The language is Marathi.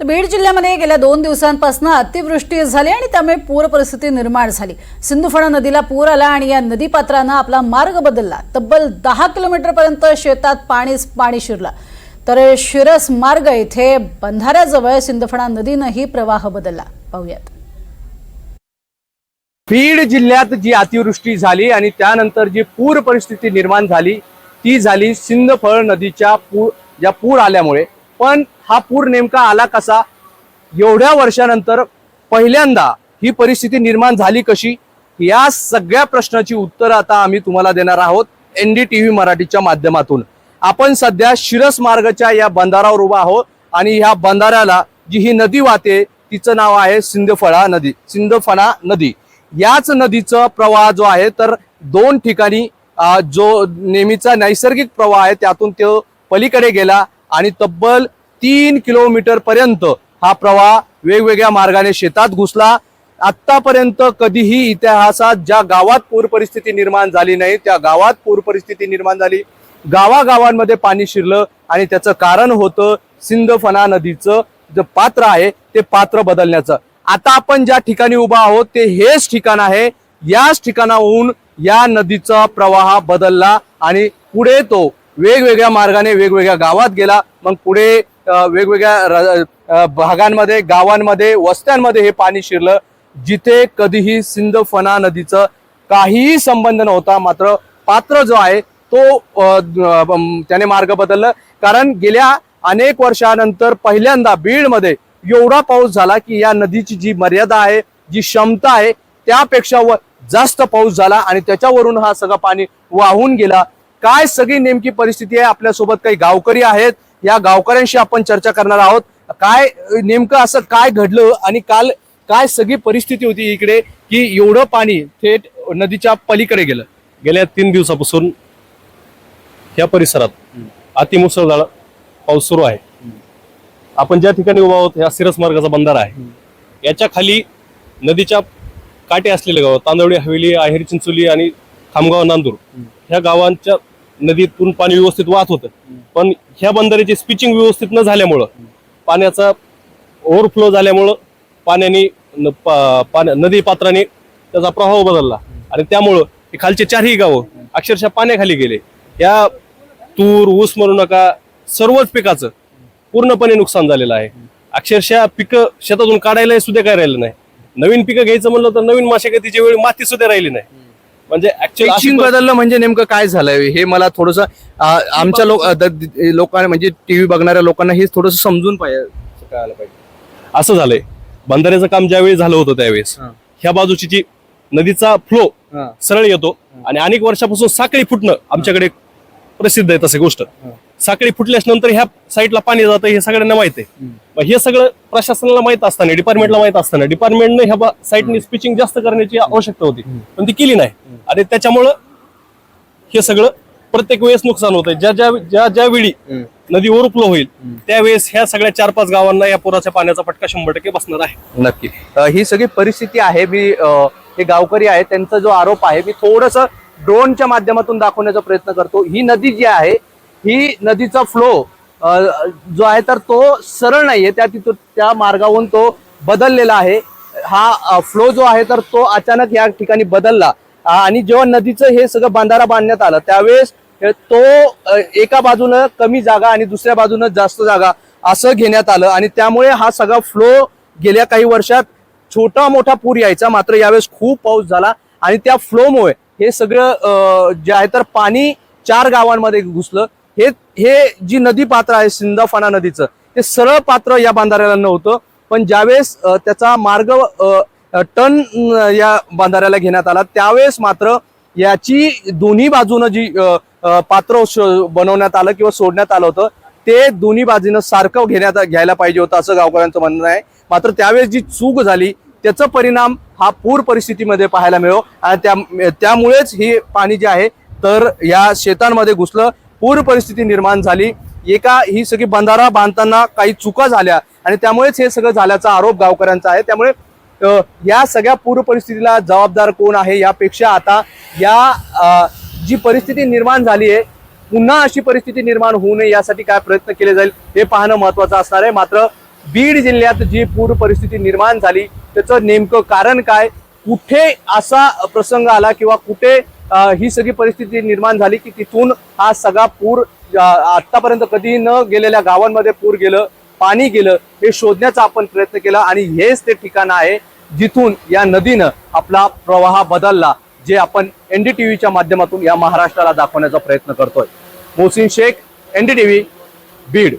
तर बीड जिल्ह्यामध्ये गेल्या दोन दिवसांपासून अतिवृष्टी झाली आणि त्यामुळे पूर परिस्थिती निर्माण झाली. सिंधुफणा नदीला पूर आला आणि या नदीपात्रानं आपला मार्ग बदलला. तब्बल दहा किलोमीटरपर्यंत शेतात पाणीच पाणी शिरलं. तर शिरस मार्ग इथे बंधाऱ्याजवळ सिंधफणा नदीनंही प्रवाह बदलला. पाहूयात. बीड जिल्ह्यात जी अतिवृष्टी झाली आणि त्यानंतर जी पूर परिस्थिती निर्माण झाली ती झाली सिंदफळ नदीच्या पूर ज्या पूर आल्यामुळे. पण हा पूर नेमका आला कसा? एवढ्या वर्षानंतर पहिल्यांदा ही परिस्थिती निर्माण झाली कशी? या सगळ्या प्रश्नाची उत्तरं आता आम्ही तुम्हाला देणार आहोत एनडीटीव्ही मराठीच्या माध्यमातून. आपण सध्या शिरस मार्गाच्या या बंधारावर उभा आहोत आणि ह्या बंधाऱ्याला जी ही नदी वाहते तिचं नाव आहे सिंधफळा नदी सिंधफणा नदी. याच नदीचा प्रवाह जो आहे तर दोन ठिकाणी जो नेहमीचा नैसर्गिक प्रवाह आहे त्यातून तो पलीकडे गेला. आणि तब्बल तीन किलोमीटर पर्यंत हा प्रवाह वेगवेगळ्या मार्गाने शेतात घुसला. आतापर्यंत कधीही इतिहासात ज्या गावात पूर परिस्थिती निर्माण झाली नाही त्या गावात पूर परिस्थिती निर्माण झाली. गावागावांमध्ये पाणी शिरलं आणि त्याचं कारण होतं सिंधफना नदीचं जे पात्र आहे ते पात्र बदलण्याचं. आता आपण ज्या ठिकाणी उभा आहोत ते हेच ठिकाण आहे. याच ठिकाणाहून या नदीचा प्रवाह बदलला आणि पुढे तो वेगवेगळ्या मार्गाने वेगवेगळ्या गावात गेला. मग पुढे वेगवेगळ्या र- भागांमध्ये गावांमध्ये वस्त्यांमध्ये हे पाणी शिरलं. जिथे कधीही सिंदफणा नदीचं काहीही संबंध नव्हता मात्र पात्र जो आहे तो त्याने मार्ग बदलला. कारण गेल्या अनेक वर्षानंतर पहिल्यांदा बीडमध्ये एवढा पाऊस झाला की या नदीची जी मर्यादा आहे जी क्षमता आहे त्यापेक्षा व जास्त पाऊस झाला आणि त्याच्यावरून हा सगळं पाणी वाहून गेला. काय सगळी नेमकी परिस्थिती आहे? आपल्यासोबत काही गावकरी आहेत. या गावकऱ्यांशी आपण चर्चा करणार आहोत. काय नेमकं असं काय घडलं आणि काल काय सगळी परिस्थिती होती इकडे की एवढं पाणी थेट नदीच्या पलीकडे गेलं? गेल्या तीन दिवसापासून या परिसरात अतिमुसळधार पाऊस सुरू आहे. आपण ज्या ठिकाणी उभा आहोत या सिरस मार्गाचा बंधारा आहे. याच्या खाली नदीच्या काटे असलेले गाव तांदवडी हवेली आहेर चिंचोली आणि खामगाव नांदूर ह्या गावांच्या नदीतून पाणी व्यवस्थित वाहत होतं. पण ह्या बंधाऱ्याची स्पिचिंग व्यवस्थित न झाल्यामुळं पाण्याचा ओव्हरफ्लो झाल्यामुळं पाण्याने पा- पाण्या- नदी पात्राने त्याचा प्रभाव बदलला. आणि त्यामुळं हे खालचे चारही गावं अक्षरशः पाण्याखाली गेले. या तूर ऊस म्हणू नका सर्वच पिकाचं पूर्णपणे नुकसान झालेलं आहे. अक्षरशः पिकं शेतातून काढायला सुद्धा काय राहिलं नाही. नवीन पिकं घ्यायचं म्हणलं तर नवीन माशागतीच्या वेळी माती सुद्धा राहिली नाही. म्हणजे पिचिंग ऍक्च्युअली बदललं म्हणजे नेमकं काय झालंय? हे मला थोडस आमच्या लोक लोकांना म्हणजे टीव्ही बघणाऱ्या लोकांना हे थोडस समजून पाहिजे कळायला पाहिजे. असं झालंय. बंधाऱ्याचं काम ज्यावेळी झालं होतं त्यावेळेस. ह्या बाजूची जी नदीचा फ्लो हा. सरळ येतो आणि अनेक वर्षापासून साखळी फुटणं आमच्याकडे प्रसिद्ध आहे तसं गोष्ट. साखळी फुटल्यास नंतर ह्या साईडला पाणी जातं हे सगळ्यांना माहीत आहे. मग हे सगळं प्रशासनाला माहीत असताना डिपार्टमेंटला माहीत असताना डिपार्टमेंटने ह्या साईडने स्पिचिंग जास्त करण्याची आवश्यकता होती. पण ती केली नाही. आणि त्याच्यामुळं हे सगळं प्रत्येक वेळेस नुकसान होतंय. ज्या ज्या ज्या ज्या वेळी नदी ओव्हरफ्लो होईल त्यावेळेस ह्या सगळ्या चार पाच गावांना या पुराच्या पाण्याचा फटका शंभर टक्के बसणार आहे. नक्की. ही सगळी परिस्थिती आहे. मी हे गावकरी आहे त्यांचा जो आरोप आहे मी थोडस ड्रोनच्या माध्यमातून दाखवण्याचा प्रयत्न करतो. ही नदी जी आहे ही नदीचा फ्लो जो आहे तर तो सरळ नाहीये. त्या तिथून त्या मार्गावरून तो बदललेला आहे. हा फ्लो जो आहे तर तो अचानक या ठिकाणी बदलला. आणि जेव्हा नदीचं हे सगळं बांधारा बांधण्यात आलं त्यावेळेस तो एका बाजूनं कमी जागा आणि दुसऱ्या बाजूनं जास्त जागा असं घेण्यात आलं. आणि त्यामुळे हा सगळा फ्लो गेल्या काही वर्षात छोटा मोठा पूर यायचा मात्र यावेळेस खूप पाऊस झाला. आणि त्या फ्लोमुळे हे सगळं जे आहे तर पाणी चार गावांमध्ये घुसलं. हे हे जी नदी पात्र आहे सिंदाफाना नदीचं ते सरळ पात्र या बांधाऱ्याला नव्हतं. पण ज्यावेळेस त्याचा मार्ग टन या बांधाऱ्याला घेण्यात आला. त्यावेळेस मात्र याची दोन्ही बाजूनं जी पात्र श- बनवण्यात आलं किंवा सोडण्यात आलं होतं ते दोन्ही बाजूनं सारखं घेण्यात घ्यायला पाहिजे होतं असं गावकऱ्यांचं म्हणणं आहे. मात्र त्यावेळेस जी चूक झाली त्याचा परिणाम हा पूर परिस्थितीमध्ये पाहायला मिळो आणि त्या त्यामुळेच हे पाणी जे आहे तर या शेतांमध्ये घुसलं पूर परिस्थिती निर्माण झाली. एका ही सगळी बंधारा बांधताना काही चुका झाल्या आणि त्यामुळेच हे सगळं झाल्याचा आरोप गावकऱ्यांचा आहे. त्यामुळे तर या सगळ्या पूर परिस्थितीला जबाबदार कोण आहे यापेक्षा आता या जी परिस्थिती निर्माण झाली आहे पुन्हा अशी परिस्थिती निर्माण होऊ नये यासाठी काय प्रयत्न केले जाईल हे पाहणं महत्वाचं असणार आहे. मात्र बीड जिल्ह्यात जी पूर परिस्थिती निर्माण झाली त्याचं नेमकं कारण काय कुठे असा प्रसंग आला किंवा कुठे ही सगळी परिस्थिती निर्माण झाली की तिथून हा सगळा पूर आतापर्यंत कधी न गेलेल्या गावांमध्ये पूर गेलं पाणी गेलं हे शोधण्याचा आपण प्रयत्न केला आणि हेच ते ठिकाण आहे. जिथून या नदीनं आपला प्रवाह बदलला जे आपण एनडीटीव्हीच्या माध्यमातून या महाराष्ट्राला दाखवण्याचा प्रयत्न करतोय. मोहसिन शेख एनडीटीव्ही बीड.